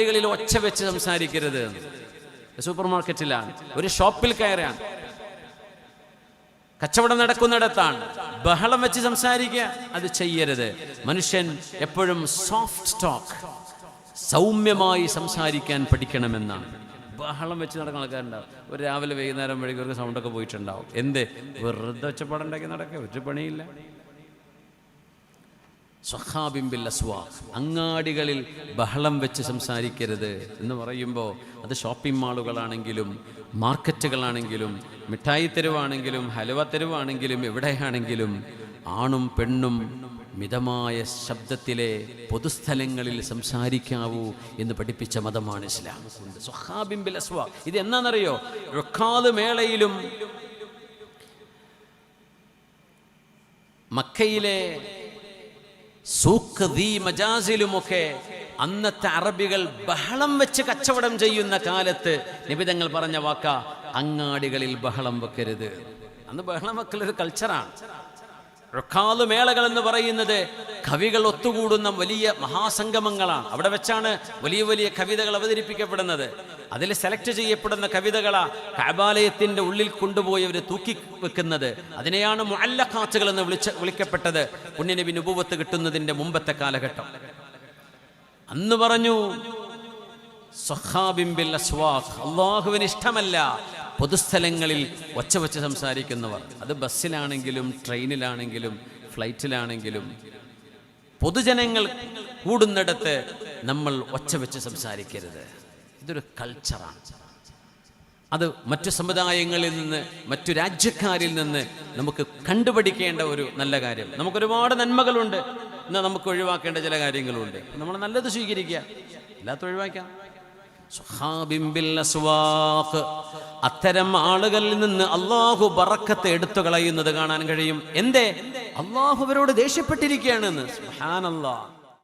അങ്ങാടികളിൽ ഒച്ച വെച്ച് സംസാരിക്കരുത്. സൂപ്പർ മാർക്കറ്റിലാണ് ഒരു ഷോപ്പിൽ കയറാൻ കച്ചവടം നടക്കുന്നിടത്താണ്. ബഹളം വെച്ച് സംസാരിക്കുക അത് ചെയ്യരുത്. മനുഷ്യൻ എപ്പോഴും സോഫ്റ്റ് ടോക്ക് സൗമ്യമായി സംസാരിക്കാൻ പഠിക്കണമെന്നാണ്. ബഹളം വെച്ച് നടക്കുന്ന ആൾക്കാരുണ്ടാവും. ഒരു രാവിലെ വൈകുന്നേരം വഴിക്ക് ഒരു സൗണ്ടൊക്കെ പോയിട്ടുണ്ടാവും. എന്ത്? വെറുതെ ഒച്ചപ്പാടുണ്ടാക്കി നടക്കുക. ഒരു പണിയില്ല. സ്വഹാബിംബിൽ അസ്വ. അങ്ങാടികളിൽ ബഹളം വെച്ച് സംസാരിക്കരുത് എന്ന് പറയുമ്പോൾ അത് ഷോപ്പിംഗ് മാളുകളാണെങ്കിലും മാർക്കറ്റുകളാണെങ്കിലും മിഠായി തെരുവാണെങ്കിലും ഹലുവ തെരുവാണെങ്കിലും എവിടെയാണെങ്കിലും ആണും പെണ്ണും മിതമായ ശബ്ദത്തിലെ പൊതുസ്ഥലങ്ങളിൽ സംസാരിക്കാവൂ എന്ന് പഠിപ്പിച്ച മതമാണ് ഇസ്ലാം. സ്വഹാബിംബിൽ അസ്വ. ഇത് എന്നാണെന്നറിയോ റുക്കാത് മേളയിലും മക്കയിലെ മജാസിലുമൊക്കെ അന്നത്തെ അറബികൾ ബഹളം വെച്ച് കച്ചവടം ചെയ്യുന്ന കാലത്ത് നിബിതങ്ങൾ പറഞ്ഞ വാക്ക അങ്ങാടികളിൽ ബഹളം വെക്കരുത്. അന്ന് ബഹളം വെക്കലൊരു കൾച്ചറാണ് മേളകൾ എന്ന് പറയുന്നത് കവികൾ ഒത്തുകൂടുന്ന വലിയ മഹാസംഗമങ്ങളാണ്. അവിടെ വെച്ചാണ് വലിയ വലിയ കവിതകൾ അവതരിപ്പിക്കപ്പെടുന്നത്. അതിൽ സെലക്ട് ചെയ്യപ്പെടുന്ന കവിതകളാ കബാലയത്തിന്റെ ഉള്ളിൽ കൊണ്ടുപോയി അവർ തൂക്കി വെക്കുന്നത്. അതിനെയാണ് മുഅല്ലഖാത്തുകൾ എന്ന് വിളിച്ച വിളിക്കപ്പെട്ടത്. പുണ്യനബി നുപൂവത്ത് കിട്ടുന്നതിന്റെ മുമ്പത്തെ കാലഘട്ടം. അന്ന് പറഞ്ഞു അള്ളാഹുവിന് ഇഷ്ടമല്ല പൊതുസ്ഥലങ്ങളിൽ ഒച്ച വെച്ച് സംസാരിക്കുന്നവർ. അത് ബസ്സിലാണെങ്കിലും ട്രെയിനിലാണെങ്കിലും ഫ്ലൈറ്റിലാണെങ്കിലും പൊതുജനങ്ങൾ കൂടുന്നിടത്ത് നമ്മൾ ഒച്ച വെച്ച് സംസാരിക്കരുത്. ഇതൊരു കൾച്ചറാണ് അത് മറ്റു സമുദായങ്ങളിൽ നിന്ന് മറ്റു രാജ്യക്കാരിൽ നിന്ന് നമുക്ക് കണ്ടുപഠിക്കേണ്ട ഒരു നല്ല കാര്യം. നമുക്കൊരുപാട് നന്മകളുണ്ട്. എന്നാൽ നമുക്ക് ഒഴിവാക്കേണ്ട ചില കാര്യങ്ങളുണ്ട്. നമ്മൾ നല്ലത് സ്വീകരിക്കുക. അല്ലാത്ത ഒഴിവാക്കാം. അത്തരം ആളുകളിൽ നിന്ന് അള്ളാഹു ബറക്കത്ത് എടുത്തു കളയുന്നത് കാണാൻ കഴിയും. എന്തേ? അള്ളാഹു അവരോട് ദേഷ്യപ്പെട്ടിരിക്കുകയാണെന്ന്. സുബ്ഹാനല്ലാഹ്